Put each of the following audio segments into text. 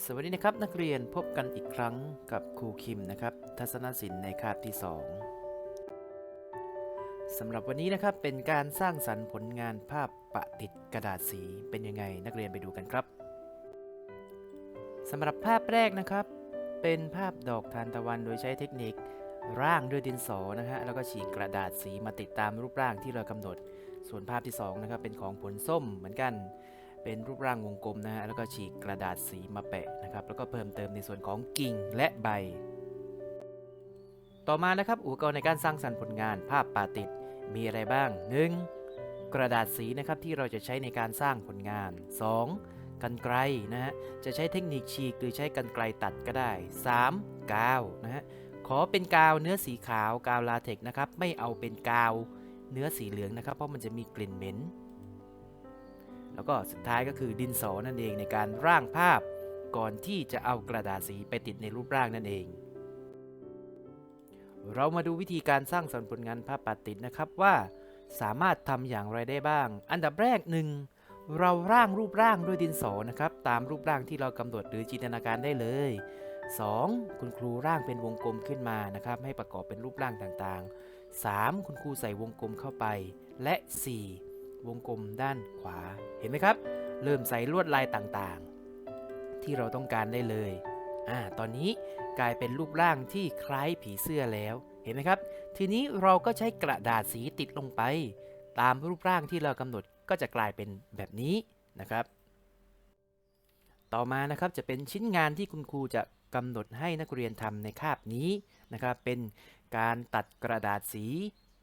สวัสดีนะครับนักเรียนพบกันอีกครั้งกับครูคิมนะครับ ทัศนศิลป์ในคาบที่ 2สำหรับวันนี้นะครับเป็นการสร้างสรรค์ผลงานภาพปะติดกระดาษสีเป็นยังไง นักเรียนไปดูกันครับสำหรับภาพแรกนะครับ เป็นภาพดอกทานตะวันโดยใช้เทคนิคร่างด้วยดินสอนะฮะแล้วก็ฉีกกระดาษสีมาติดตามรูปร่างที่เรากำหนด ส่วนภาพที่สองนะครับเป็นของผลส้มเหมือนกัน เป็นรูปร่างวงกลมนะฮะแล้วก็ฉีกกระดาษสีมาแปะนะครับแล้วก็เพิ่มเติมในส่วนของกิ่งและใบ ต่อมานะครับอุปกรณ์ในการสร้างสรรค์ผลงานภาพปาติดมีอะไรบ้าง 1. กระดาษสีนะครับที่เราจะใช้ในการสร้างผลงาน 2. กันไกลนะฮะจะใช้เทคนิคฉีกหรือใช้กันไกลตัดก็ได้ 3. กาวนะฮะขอเป็นกาวเนื้อสีขาวกาวลาเทกนะครับไม่เอาเป็นกาวเนื้อสีเหลืองนะครับเพราะมันจะมีกลิ่นเหม็น แล้วก็สุดท้ายก็คือดินสอนั่นเองในการร่างภาพ ก่อนที่จะเอากระดาษสีไปติดในรูปร่างนั่นเอง เรามาดูวิธีการสร้างสรรค์ผลงานภาพปาติดนะครับว่าสามารถทำอย่างไรได้บ้าง อันดับแรกหนึ่งเราร่างรูปร่างด้วยดินสอนะครับ ตามรูปร่างที่เรากำหนดหรือจินตนาการได้เลย 2. คุณครูร่างเป็นวงกลมขึ้นมานะครับ ให้ประกอบเป็นรูปร่างต่างๆ 3. คุณครูใส่วงกลมเข้าไป และ 4. วงกลมด้านขวาเห็นไหมครับ เริ่มใส่ลวดลายต่างๆ ที่เราต้องการได้เลยอ่าตอนนี้กลายเป็นรูปร่างที่คล้ายผีเสื้อแล้วเห็นไหมครับ ทีนี้เราก็ใช้กระดาษสีติดลงไป ตามรูปร่างที่เรากำหนดก็จะกลายเป็นแบบนี้นะครับ ต่อมานะครับจะเป็นชิ้นงานที่คุณครูจะกำหนดให้นักเรียนทำในคาบนี้นะครับ เป็นการตัดกระดาษสี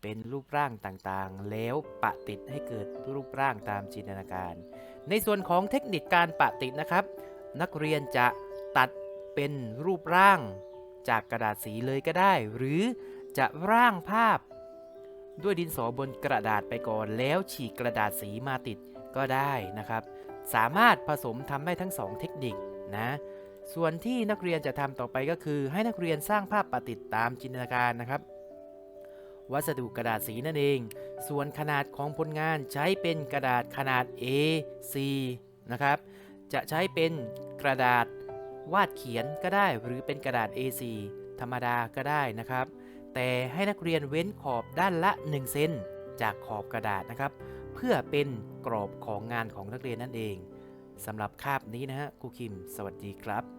เป็นรูปร่างต่างๆ แล้วปะติดให้เกิดรูปร่างตามจินตนาการ ในส่วนของเทคนิคการปะติดนะครับ นักเรียนจะตัดเป็นรูปร่างจากกระดาษสีเลยก็ได้ หรือจะร่างภาพด้วยดินสอบนกระดาษไปก่อน แล้วฉีกกระดาษสีมาติดก็ได้นะครับ สามารถผสมทำได้ทั้งสองเทคนิคนะส่วนที่นักเรียนจะทำต่อไปก็คือ ให้นักเรียนสร้างภาพปะติดตามจินตนาการนะครับ วัสดุกระดาษสีนั่นเอง ส่วนขนาดของผลงานใช้เป็นกระดาษขนาด A4 นะครับ จะใช้เป็นกระดาษวาดเขียนก็ได้หรือเป็นกระดาษ A4 ธรรมดาก็ได้นะครับ แต่ให้นักเรียนเว้นขอบด้านละ 1 เซนจากขอบกระดาษนะครับ เพื่อเป็นกรอบของงานของนักเรียนนั่นเองสำหรับคาบนี้นะฮะครูคิม สวัสดีครับ